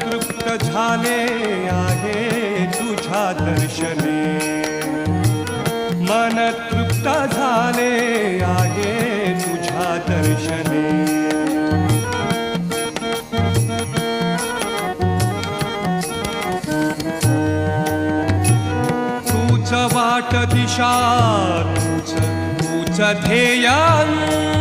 तृप्त झाले आहे तुझ्या दर्शने. मन तृप्त झाले आहे तुझ्या दर्शने. तूच वाट दिशा तूच तूच ध्येयांती